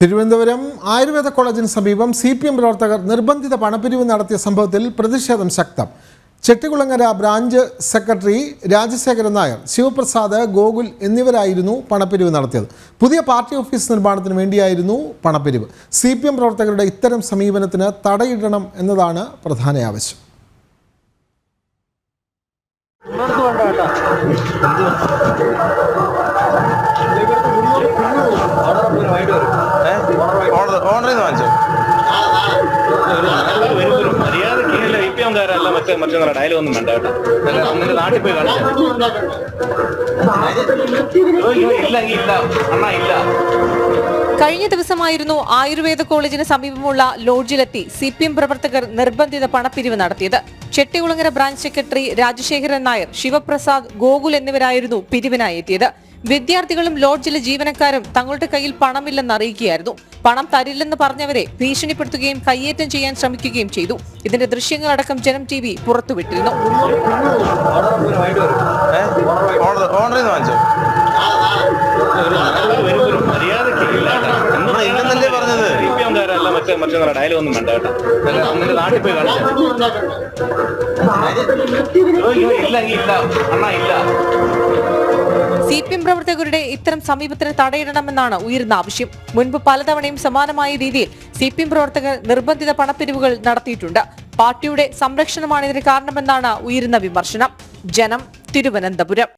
തിരുവനന്തപുരം ആയുർവേദ കോളേജിന് സമീപം C P M പ്രവർത്തകർ നിർബന്ധിത പണപ്പിരിവ് നടത്തിയ സംഭവത്തിൽ പ്രതിഷേധം ശക്തം. ചെട്ടികുളങ്ങര ബ്രാഞ്ച് സെക്രട്ടറി രാജശേഖരൻ നായർ ശിവപ്രസാദ് ഗോകുൽ എന്നിവരായിരുന്നു പണപ്പിരിവ് നടത്തിയത്. പുതിയ പാർട്ടി ഓഫീസ് നിർമ്മാണത്തിന് വേണ്ടിയായിരുന്നു പണപ്പിരിവ്. സി പി എം പ്രവർത്തകരുടെ ഇത്തരം സമീപനത്തിന് തടയിടണം എന്നതാണ് പ്രധാന ആവശ്യം. ഓണറിൽ നിന്ന് വാങ്ങിച്ചോ. മറ്റേ മറ്റേ ഡയലോഗ് ഒന്നും വേണ്ട കേട്ടോ നിന്റെ നാട്ടിൽ പോയി ഇല്ല ഇല്ല അണ്ണാ ഇല്ല കഴിഞ്ഞ ദിവസമായിരുന്നു ആയുർവേദ കോളേജിന് സമീപമുള്ള ലോഡ്ജിലെത്തി സി പി എം പ്രവർത്തകർ നിർബന്ധിത പണപ്പിരിവ് നടത്തിയത്. ചെട്ടികുളങ്ങര ബ്രാഞ്ച് സെക്രട്ടറി രാജശേഖരൻ നായർ ശിവപ്രസാദ് ഗോകുൽ എന്നിവരായിരുന്നു പിരിവിനായി എത്തിയത്. വിദ്യാർത്ഥികളും ലോഡ്ജിലെ ജീവനക്കാരും തങ്ങളുടെ കയ്യിൽ പണമില്ലെന്ന് അറിയിക്കുകയായിരുന്നു പണം തരില്ലെന്ന് പറഞ്ഞവരെ ഭീഷണിപ്പെടുത്തുകയും കയ്യേറ്റം ചെയ്യാൻ ശ്രമിക്കുകയും ചെയ്തു ഇതിന്റെ ദൃശ്യങ്ങളടക്കം ജനം ടി വി പുറത്തുവിട്ടിരുന്നു മറ്റേ നാട്ടിൽ പോയി കാണിച്ചാൽ ഇല്ല ഇല്ല അണ്ണാ ഇല്ല സി പി എം പ്രവർത്തകരുടെ ഇത്തരം സമീപത്തിന് തടയിടണമെന്നാണ് ഉയർന്ന ആവശ്യം. മുൻപ് പലതവണയും സമാനമായ രീതിയിൽ സി പി എം പ്രവർത്തകർ നിർബന്ധിത പണപ്പിരിവുകൾ നടത്തിയിട്ടുണ്ട്. പാർട്ടിയുടെ സംരക്ഷണമാണ് ഇതിന് കാരണമെന്നാണ് ഉയരുന്ന വിമർശനം. ജനം തിരുവനന്തപുരം.